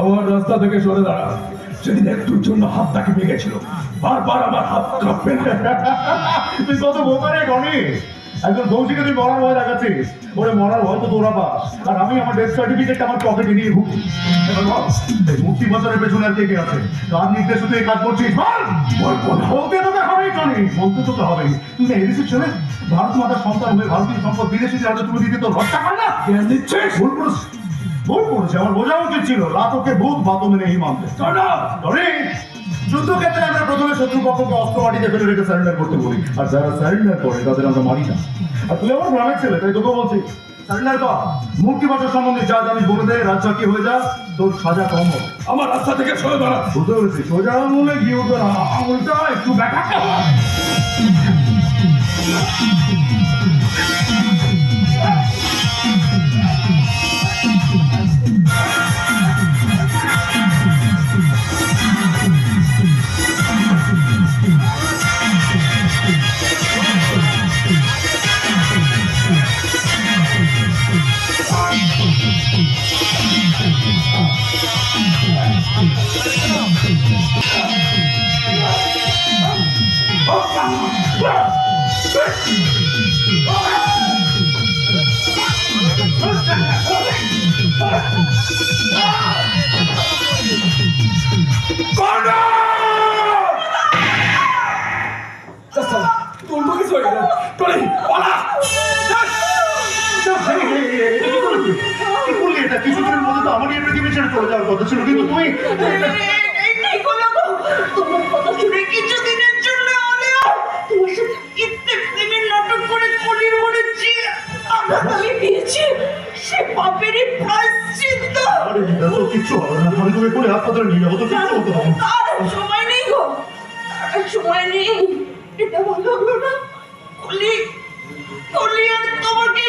আমার রাস্তা থেকে সরে দাঁড়া। সেদিন একটুর জন্য হাত তাকে ভেঙেছিল বারবার আমার হাত কাঁপবে তুই কত বোকা রে একজন কৌশিকে তুই মরার ভয় দেখাচ্ছিস। ওরে মরার ভয় তো তোরা পাস আর আমি আমার ডেথ সার্টিফিকেট আমার পকেটে নিয়ে ঘুরছি মুক্তি বছরের পেছনে আর কে কে আছে? কার নির্দেশে তুই কাজ করছিস? বলতে তোকে হবেই টনি বলতে তোকে হবেই। তুই না এদেশের ছেলে ভারত মাতার সন্তান হয়ে ভারতীয় সম্পদ বিদেশিদের হাতে তুলে দিতে তোর লজ্জা হয় না? ভুল করেছিস। ভুল করেছে আমার বোঝা উচিত ছিল। রাতকে ভূত বাত মেনে মানতে। যুদ্ধক্ষেত্রে আমরা প্রথমে শত্রুপক্ষকে অস্ত্র মাটিতে ফেলে রেখে সারেন্ডার করতে বলি। আর যারা সারেন্ডার করে তাদের আমরা মারি না। আর তুই আমার গ্রামের ছেলে তাই তোকে বলছি সারেন্ডার কর। মুক্তি বাজার সম্বন্ধে যা জানিস বলে দে রাজা কি হয়ে যা তোর সাজা কম হবে। আমার রাস্তা থেকে সরে দাঁড়া। বুঝতে পেরেছি সোজা আঙুলে গিয়ে উঠবে আঙুলটা একটু ব্যাখ্যা কিছুদিনের মধ্যে তো আমারই পৃথিবী ছেড়ে চলে যাওয়ার কথা ছিল কিন্তু তুই পাপেরই প্রায়শ্চিত্ত! আরে এটা তো কিচ্ছু হবে না। আমি তোকে করে হাসপাতালে নিয়ে যাব তো কিচ্ছু হতো না। তার সময় নেই গো। তার সময় নেই। এটা ভালো হলো না। কলি কলি আর তোমাকে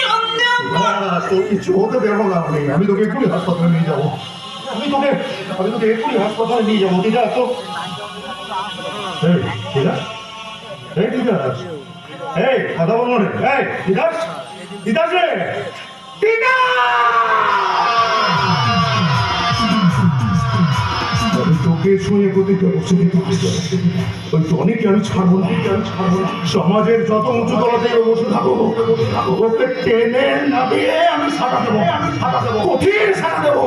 সন্দেহ কর। না, তোর কিছু হতে দেবো না আমি। আমি তোকে এক্ষুনি হাসপাতালে নিয়ে যাব। আমি তোকে আমি তোকে এক্ষুনি হাসপাতালে নিয়ে যাব ঠিক আছে? তো এই, ঠিক আছে এই ঠিক আছে এই কথা বলব রে এই ঠিক আছে ঠিক আছে ঠিক ছাড়বো ছাড়বো সমাজের যত উঁচু তলা থেকে বসে থাকো, ওকে টেনে আমি দেবো। দেবো।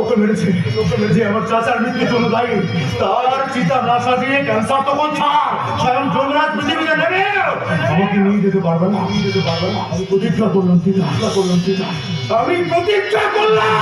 ওকে মেরেছে। মেরেছে আমার চাচার মৃত্যুর জন্য দায়ী, তার চিতা না সাজিয়ে ক্যান্সার তখন ছাড়। আমাকে নিয়ে যেতে যেতে আমি প্রতিজ্ঞা করলাম ঠিক আমি করলাম।